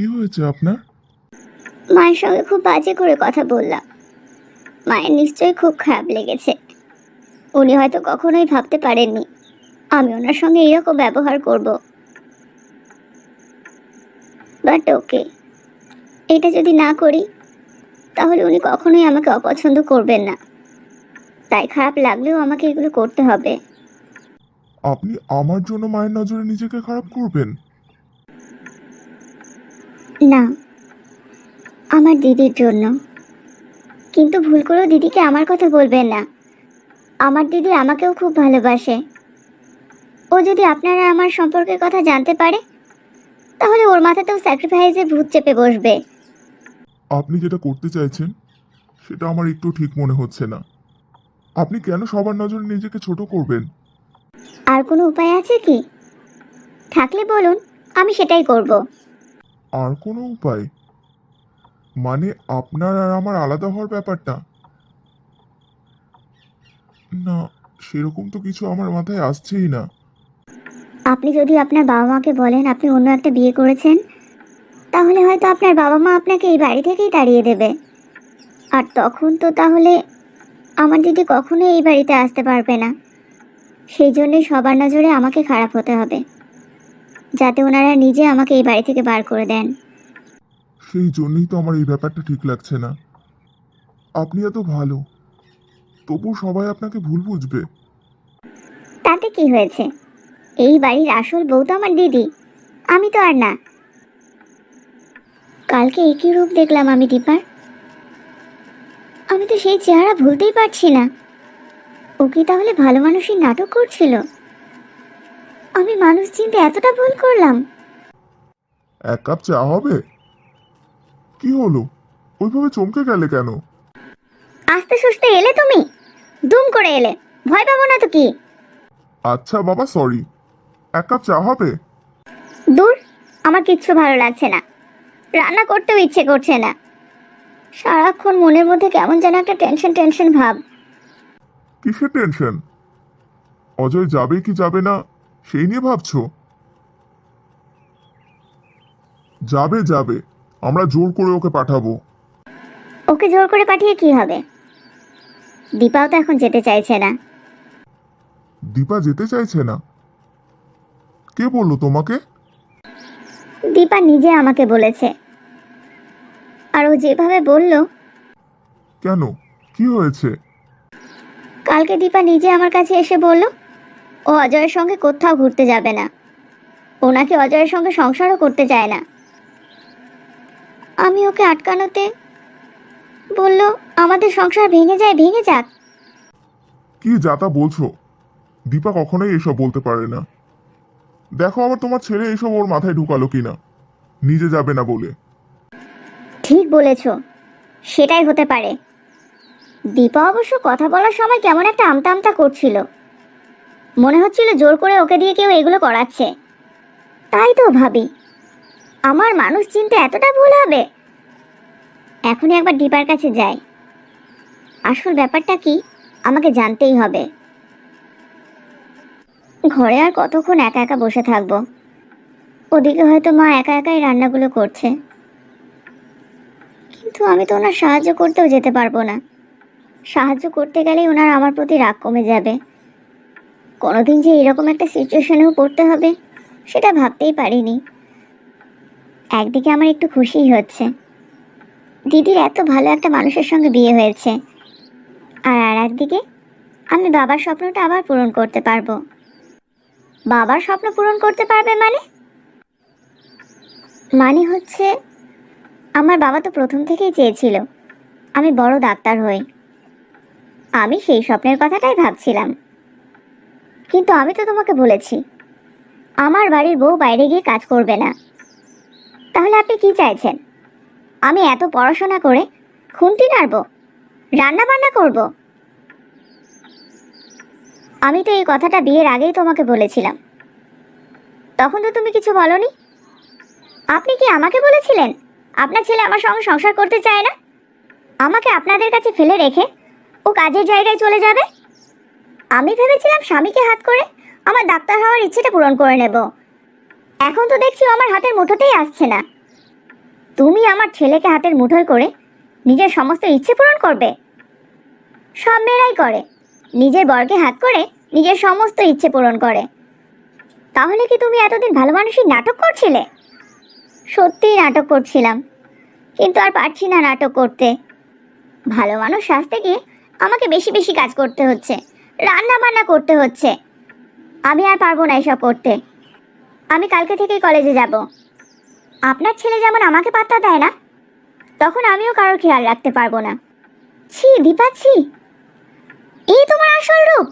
কি হয়েছে আপনার? মায়ের সঙ্গে খুব বাজে করে কথা বললাম। মায়ের নিশ্চয়ই খুব খারাপ লেগেছে। উনি হয়তো কখনোই ভাবতে পারেননি আমি ওনার সঙ্গে এরকম ব্যবহার করব। বাট ওকে এটা যদি না করি তাহলে উনি কখনোই আমাকে অপছন্দ করবেন না। তাই খারাপ লাগলেও আমাকে এগুলো করতে হবে। আপনি আমার জন্য মায়ের নজরে নিজেকে খারাপ করবেন? না আমার দিদির জন্য। কিন্তু ভুল করেও দিদিকে আমার কথা বলবেন না। আমার দিদি আমাকেও খুব ভালোবাসে। ও যদি আপনারা আমার সম্পর্কের কথা জানতে পারে তাহলে ওর মাথাতেও স্যাক্রিফাইসে ভূত চেপে বসবে। আপনি যেটা করতে চাইছেন সেটা আমার একটু ঠিক মনে হচ্ছে না। আপনি কেন সবার নজরে নিজেকে ছোট করবেন? আর কোনো উপায় আছে কি? থাকলে বলুন আমি সেটাই করব। আর কোনো উপায়? মানে আপনার আর আমার আলাদা হওয়ার ব্যাপারটা? না, সেরকম তো কিছু আমার মাথায় আসছেই না। আপনি যদি আপনার বাবা মাকে বলেন আপনি অন্য একটা বিয়ে করেছেন, তাহলে হয়তো আপনার বাবা মা আপনাকে এই বাড়ি থেকেই তাড়িয়ে দেবে। আর তখন তো তাহলে আমার দিদি কখনোই এই বাড়িতে আসতে পারবে না। সেই জন্যই সবার নজরে আমাকে খারাপ হতে হবে। যাতে ওনারা নিজে আমাকে এই বাড়ি থেকে বার করে দেন। সেই জন্যই তো আমার এই ব্যাপারটা ঠিক লাগছে না। আপনি এত ভালো। তবু সবাই আপনাকে ভুল বুঝবে। তাতে কি হয়েছে? এই বাড়ির আসল বউ তো আমার দিদি। আমি তো আর না। কালকে একই রূপ দেখলাম আমি দীপার। আমি তো সেই চেহারা ভুলতেই পারছি না। ও কি তাহলে ভালো মানুষই নাটক করছিল। আমি মানুষ চিনতে এতটা ভুল করলাম। এক কাপ চা হবে? কি হলো? ওইভাবে চমকে গেলে কেন? আস্তে সুস্তে এলে তুমি। দুম করে এলে। ভয় পাবো না তো কি? আচ্ছা বাবা সরি এক কাপ চা হবে? দূর আমার কিচ্ছু ভালো লাগছে না। রান্না করতেও ইচ্ছে করছে না। সারাক্ষণ মনের মধ্যে কেমন যেন একটা টেনশন টেনশন ভাব। কিসের টেনশন অজয় যাবে কি যাবে না? সেই নিয়ে ভাবছ? যাবে যাবে। আমরা জোর করে ওকে পাঠাবো। ওকে জোর করে পাঠিয়ে কি হবে? দীপাও তো এখন যেতে চাইছে না। দীপা যেতে চাইছে না? কে বলল তোমাকে? দীপা নিজে আমাকে বলেছে। আর ও যেভাবে বলল কেন? কি হয়েছে? কালকে দীপা নিজে আমার কাছে এসে বলল ও অজয়ের সঙ্গে কোথাও ঘুরতে যাবে না। ও নাকি অজয়ের সঙ্গে সংসারও করতে চায় না। আমি ওকে আটকানোতে বলল আমাদের সংসার ভেঙে যায় ভেঙে যাক। কি যাতা বলছো? দীপা কখনোই এসব বলতে পারে না। দেখো আবার তোমার ছেলে এসব ওর মাথায় ঢুকালো কিনা। নিজে যাবে না বলে। ঠিক বলেছ সেটাই হতে পারে। দীপা অবশ্য কথা বলার সময় কেমন একটা আমতা আমতা করছিল। মনে হচ্ছিল জোর করে ওকে দিয়ে কেউ এগুলো করাচ্ছে। তাই তো ভাবি। আমার মানুষ চিনতে এতটা ভুল হবে? এখনই একবার দীপার কাছে যাই। আসল ব্যাপারটা কি, আমাকে জানতেই হবে। ঘরে আর কতক্ষণ একা একা বসে থাকব? ওদিকে হয়তো মা একা একাই রান্নাগুলো করছে। কিন্তু আমি তো ওনার সাহায্য করতেও যেতে পারব না। সাহায্য করতে গেলেই ওনার আমার প্রতি রাগ কমে যাবে। কোনোদিন যে এরকম একটা সিচুয়েশনেও পড়তে হবে, সেটা ভাবতেই পারিনি। একদিকে আমার একটু খুশিই হচ্ছে। দিদির এত ভালো একটা মানুষের সঙ্গে বিয়ে হয়েছে। আর আর একদিকে আমি বাবার স্বপ্নটা আবার পূরণ করতে পারব। বাবার স্বপ্ন পূরণ করতে পারবে মানে? মানে হচ্ছে, আমার বাবা তো প্রথম থেকেই চেয়েছিল, আমি বড় ডাক্তার হই। আমি সেই স্বপ্নের কথাটাই ভাবছিলাম। কিন্তু আমি তো তোমাকে বলেছি, আমার বাড়ির বউ বাইরে গিয়ে কাজ করবে না। তাহলে আপনি কি চাইছেন? আমি এত পড়াশোনা করে খুন্তি নাড়ব রান্না বান্না করব? আমি তো এই কথাটা বিয়ের আগেই তোমাকে বলেছিলাম। তখন তো তুমি কিছু বলনি। আপনি কি আমাকে বলেছিলেন? আপনার ছেলে আমার সঙ্গে সংসার করতে চায় না? আমাকে আপনাদের কাছে ফেলে রেখে ও কাজের জায়গায় চলে যাবে? আমি ভেবেছিলাম স্বামীকে হাত করে আমার ডাক্তার হওয়ার ইচ্ছেটা পূরণ করে নেব। এখন তো দেখছি আমার হাতের মুঠোতেই আসছে না। তুমি আমার ছেলেকে হাতের মুঠোয় করে নিজের সমস্ত ইচ্ছে পূরণ করবে। সব মেয়েরাই করে। নিজের বরকে হাত করে নিজের সমস্ত ইচ্ছে পূরণ করে। তাহলে কি তুমি এতদিন ভালো মানুষই নাটক করছিলে? সত্যিই নাটক করছিলাম। কিন্তু আর পারছি না নাটক করতে। ভালো মানুষ সাজতে গিয়ে আমাকে বেশি বেশি কাজ করতে হচ্ছে। রান্না বান্না করতে হচ্ছে। আমি আর পারব না এসব করতে। আমি কালকে থেকেই কলেজে যাব। আপনার ছেলে যেমন আমাকে পাত্তা দেয় না, তখন আমিও কারোর খেয়াল রাখতে পারব না। ছি দীপা ছি এই তোমার আসল রূপ।